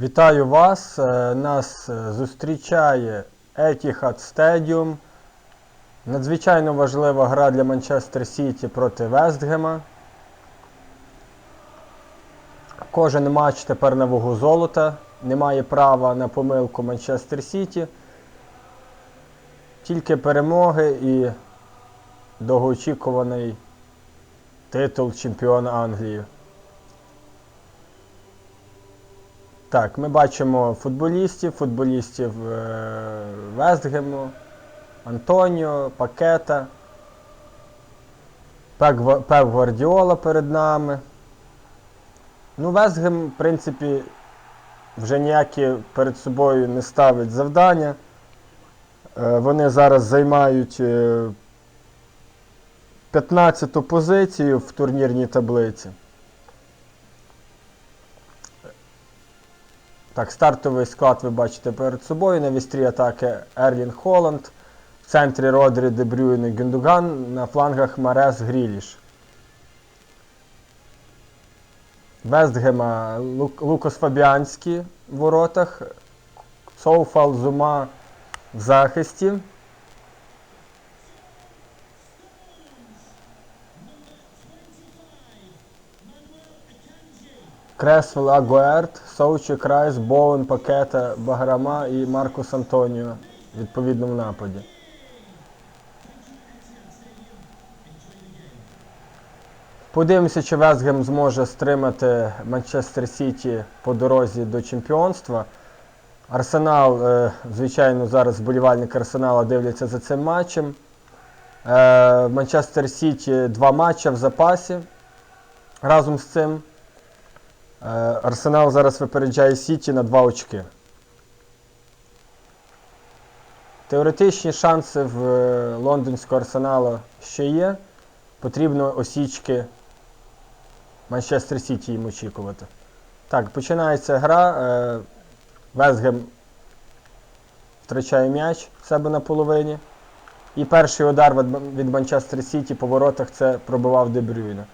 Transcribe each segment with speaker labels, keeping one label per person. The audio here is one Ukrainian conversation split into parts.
Speaker 1: Вітаю вас. Е, Нас е, зустрічає Etihad Stadium. Надзвичайно важлива гра для Манчестер Сіті проти Вестгема. Кожен матч тепер на вагу золота. Немає права на помилку Манчестер Сіті. Тільки перемоги і довгоочікуваний титул чемпіона Англії. Так, ми бачимо футболістів, футболістів е, Вестгему, Антоніо, Пакета, Пеп Гвардіола перед нами. Ну, Вестгем, в принципі, вже ніякі перед собою не ставить завдання. Е, Вони зараз займають е, 15-ту позицію в турнірній таблиці. Так, стартовий склад ви бачите перед собою. На вістрі атаки Ерлін Холланд. В центрі Родрі Дебрюйн і Гюндуган, на флангах Марес Гріліш. Вестгема Лук- Лукас Фабіанський в воротах. Соуфал Зума в захисті. Кресвел Агуерт, Соучі Крайс, Боуен, Пакета, Баграма і Маркус Антоніо відповідно в нападі. Подивимося, чи Вестгем зможе стримати Манчестер Сіті по дорозі до чемпіонства. Арсенал, е, звичайно, зараз вболівальники Арсенала дивляться за цим матчем. Е, Манчестер Сіті два матчі в запасі. Разом з цим. Е, Арсенал зараз випереджає Сіті на 2 очки. Теоретичні шанси в е, лондонського арсеналу ще є. Потрібно осічки Манчестер Сіті їм очікувати. Так, починається гра. Вестгем втрачає м'яч в себе на половині. І перший удар від Манчестер Сіті по воротах це пробивав Дебрюйна.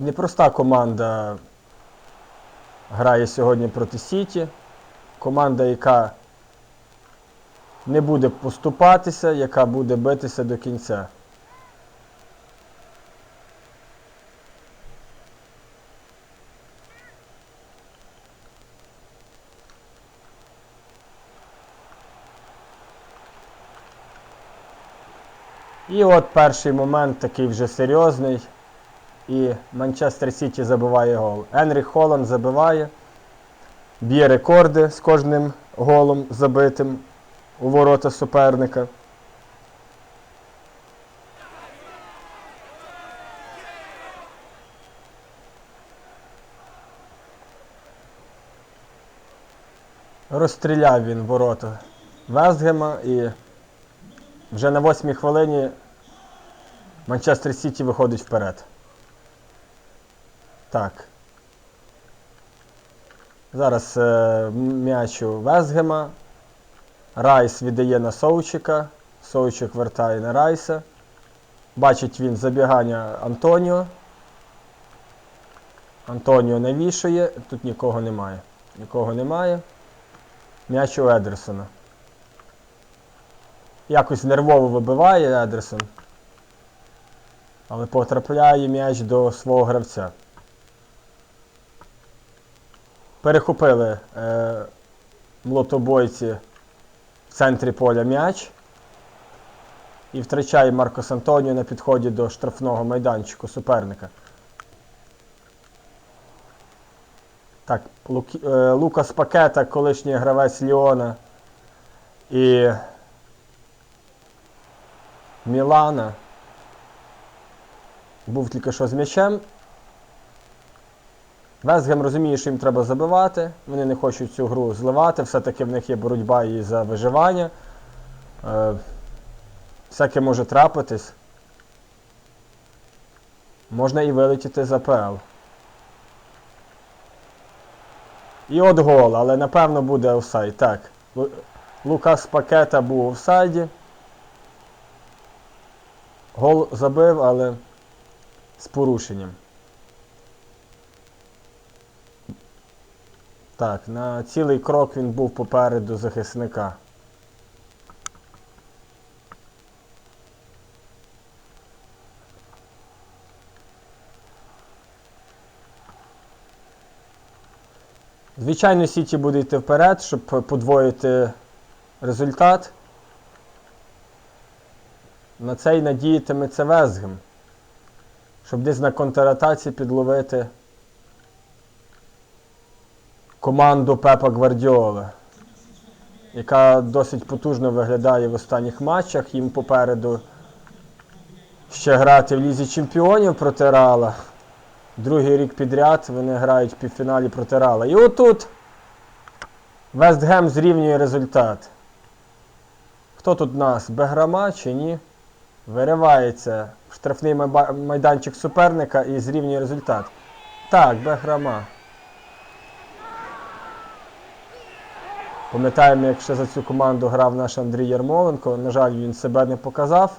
Speaker 1: Непроста команда грає сьогодні проти Сіті. Команда, яка не буде поступатися, яка буде битися до кінця. І от перший момент такий вже серйозний. І Манчестер Сіті забиває гол. Енрі Холланд забиває, б'є рекорди з кожним голом забитим у ворота суперника. Розстріляв він ворота Вестгема і вже на восьмій хвилині Манчестер Сіті виходить вперед. Так. Зараз е, м'яч у Вестгема. Райс віддає на Соучика. Соучик вертає на Райса. Бачить він забігання Антоніо. Антоніо навішує. Тут нікого немає. Нікого немає. М'яч у Едерсона. Якось нервово вибиває Едерсон. Але потрапляє м'яч до свого гравця. Перехопили е, млотобойці в центрі поля м'яч. І втрачає Маркос Антоніо на підході до штрафного майданчику суперника. Так, Лукі, е, Лукас Пакета, колишній гравець Ліона і Мілана. Був тільки що з м'ячем. Вестгем розуміє, що їм треба забивати. Вони не хочуть цю гру зливати, все-таки в них є боротьба і за виживання. Е, всяке може трапитись. Можна і вилетіти з АПЛ. І от гол, але напевно буде офсайд. Так. Лукас Пакета був офсайді. Гол забив, але з порушенням. Так, на цілий крок він був попереду захисника. Звичайно, Сіті буде йти вперед, щоб подвоїти результат. На це й надіятиметься Везгем. Щоб десь на контратаці підловити команду Пепа Гвардіоли, яка досить потужно виглядає в останніх матчах. Їм попереду ще грати в Лізі Чемпіонів проти Рала. Другий рік підряд вони грають в півфіналі проти Рала. І отут Вестгем зрівнює результат. Хто тут у нас? Беграма чи ні? Виривається штрафний майданчик суперника і зрівнює результат. Так, Беграма. Пам'ятаємо, як ще за цю команду грав наш Андрій Ярмоленко. На жаль, він себе не показав.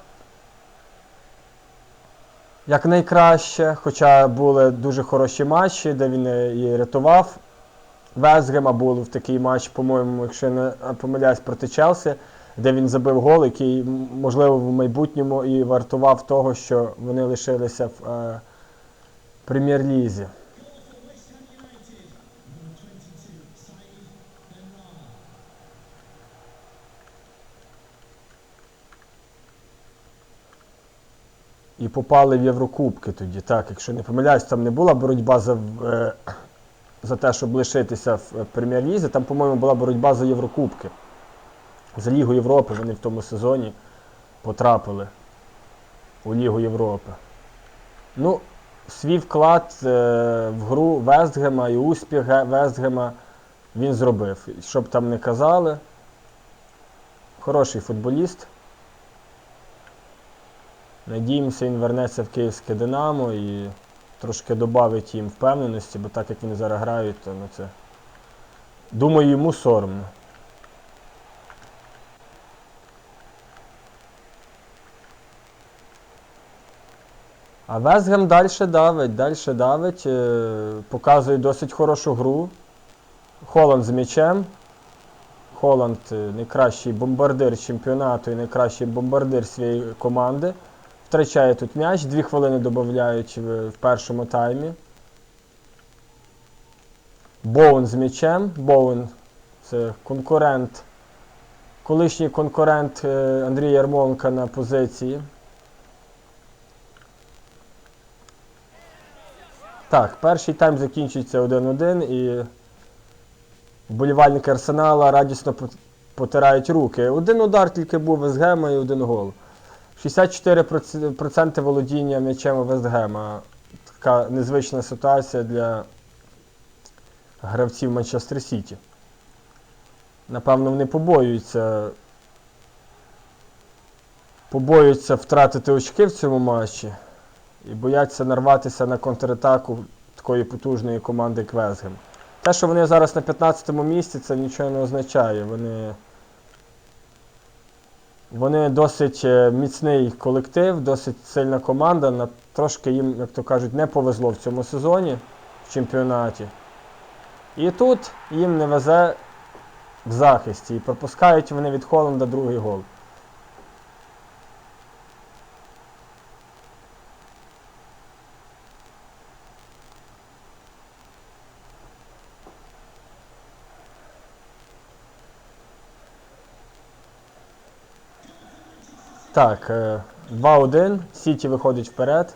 Speaker 1: Як найкраще, хоча були дуже хороші матчі, де він е, і рятував Везгема, був в такий матч, по-моєму, якщо я не помиляюсь, проти Челсі, де він забив гол, який, можливо, в майбутньому і вартував того, що вони лишилися в е, прем'єр-лізі. Попали в Єврокубки тоді. Так, якщо не помиляюсь, там не була боротьба за, е, за те, щоб лишитися в е, прем'єр-лізі. Там, по-моєму, була боротьба за Єврокубки. За Лігу Європи вони в тому сезоні потрапили у Лігу Європи. Ну, свій вклад е, в гру Вестгема і успіх Вестгема він зробив. Щоб там не казали, хороший футболіст. Надіємося, він вернеться в київське Динамо і трошки додавить їм впевненості, бо так як вони зараз грають, то ну це. Думаю, йому соромно. А Вестгем далі давить, далі давить, е, показує досить хорошу гру. Холланд з м'ячем. Холланд е, найкращий бомбардир чемпіонату і найкращий бомбардир своєї команди. Втрачає тут м'яч, дві хвилини додають в, першому таймі. Боун з м'ячем. Боун це конкурент, колишній конкурент е, Андрія Ярмоленка на позиції. Так, перший тайм закінчується 1-1 і вболівальники Арсенала радісно потирають руки. Один удар тільки був Вестгема і один гол. 64% володіння м'ячем Вестгема. Така незвична ситуація для гравців Манчестер Сіті. Напевно, вони побоюються. Побоюються втратити очки в цьому матчі і бояться нарватися на контратаку такої потужної команди як Вестгем. Те, що вони зараз на 15-му місці, це нічого не означає. Вони, вони досить е, міцний колектив, досить сильна команда. Трошки їм, як то кажуть, не повезло в цьому сезоні в чемпіонаті. І тут їм не везе в захисті. І пропускають вони від Холланда другий гол. Так, е, 2-1. Сіті виходить вперед.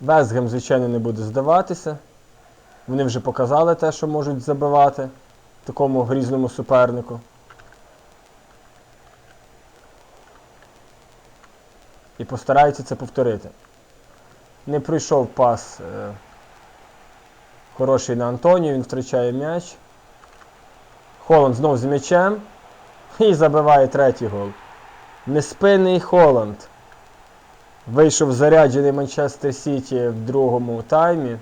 Speaker 1: Вестгем, звичайно, не буде здаватися. Вони вже показали те, що можуть забивати такому грізному супернику. І постараються це повторити. Не пройшов пас е, хороший на Антонію, він втрачає м'яч. Холланд знов з м'ячем. І забиває третій гол. Неспинний Холланд. Вийшов заряджений Манчестер Сіті в другому таймі.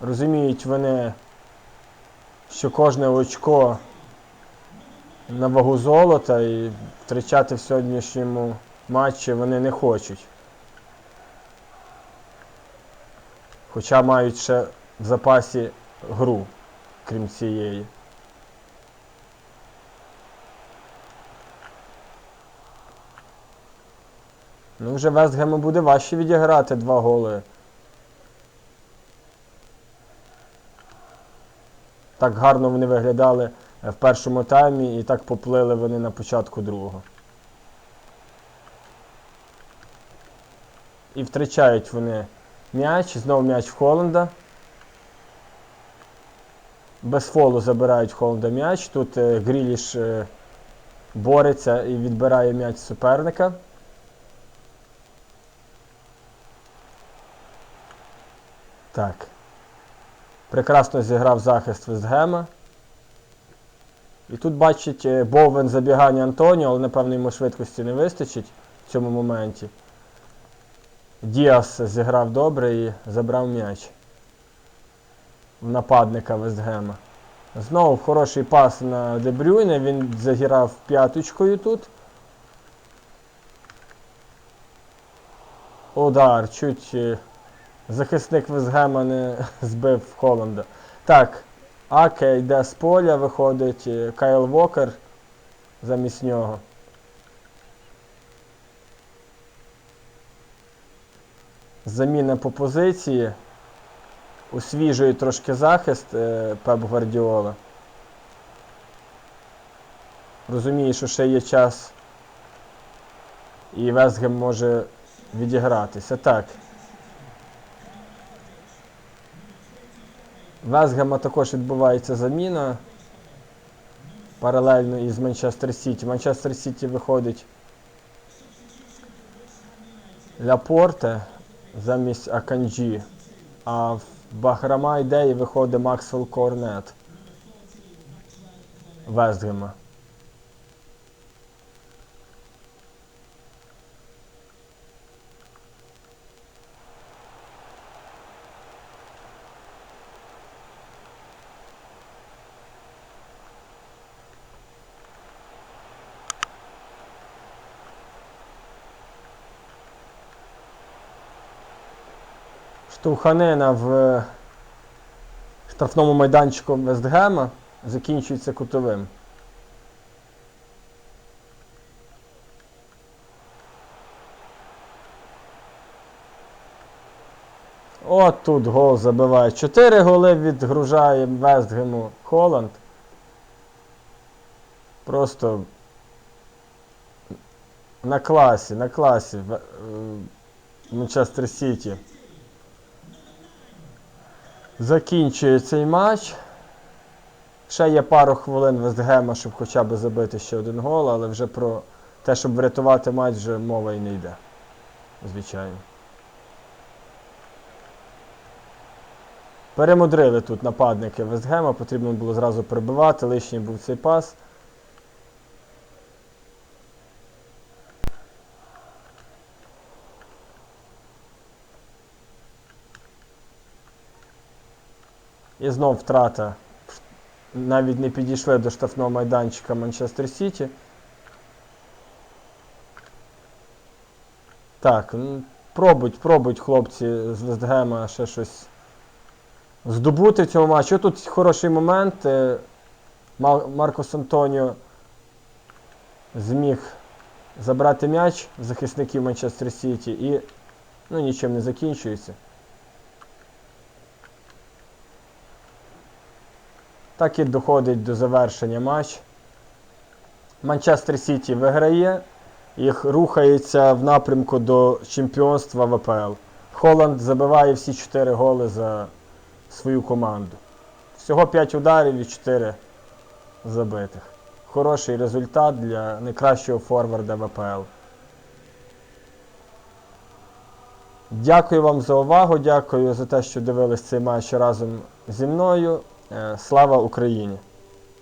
Speaker 1: Розуміють вони, що кожне очко на вагу золота і втрачати в сьогоднішньому матчі вони не хочуть. Хоча мають ще в запасі гру, крім цієї. Ну, вже Вестгему буде важче відіграти два голи. Так гарно вони виглядали е, в першому таймі і так поплили вони на початку другого. І втрачають вони м'яч. Знову м'яч в Холланда. Без фолу забирають Холланда м'яч. Тут е, Гріліш е, бореться і відбирає м'яч суперника. Так. Прекрасно зіграв захист Вестгема. І тут бачить е, Боувен забігання Антоніо, але напевно йому швидкості не вистачить в цьому моменті. Діас зіграв добре і забрав м'яч в нападника Вестгема. Знову хороший пас на Дебрюйне, він заграв п'яточкою тут. Удар, чуть е, захисник Вестгема не збив Холланда. Так, Аке йде з поля, виходить е, Кайл Вокер замість нього. Заміна по позиції. Освіжує трошки захист е, Пеп Гвардіола. Розуміє, що ще є час. І Вестгем може відігратися. Так. Вестгема також відбувається заміна. Паралельно із Манчестер Сіті. Манчестер Сіті виходить Ляпорте замість Аканджі. А в Бахрама йде і виходить Максвелл Корнет. Вестгема. Штовханина в штрафному майданчику Вестгема закінчується кутовим. От тут гол забиває. Чотири голи відгружає Вестгему Холланд. Просто на класі, на класі е, Манчестер Сіті. Закінчує цей матч. Ще є пару хвилин Вестгема, щоб хоча б забити ще один гол, але вже про те, щоб врятувати матч, вже мова і не йде. Звичайно. Перемудрили тут нападники Вестгема, потрібно було зразу прибивати, лишній був цей пас. І знов втрата. Навіть не підійшли до штрафного майданчика Манчестер Сіті. Так, пробують, пробують хлопці з Вестгема ще щось здобути в цьому матчі. Тут хороший момент. е, Маркос Антоніо зміг забрати м'яч захисників Манчестер Сіті і ну, нічим не закінчується. Так і доходить до завершення матч. Манчестер Сіті виграє, їх рухається в напрямку до чемпіонства ВПЛ. Холланд забиває всі 4 голи за свою команду. Всього 5 ударів і 4 забитих. Хороший результат для найкращого форварда ВПЛ. Дякую вам за увагу, дякую за те, що дивились цей матч разом зі мною. Е, Слава Україні!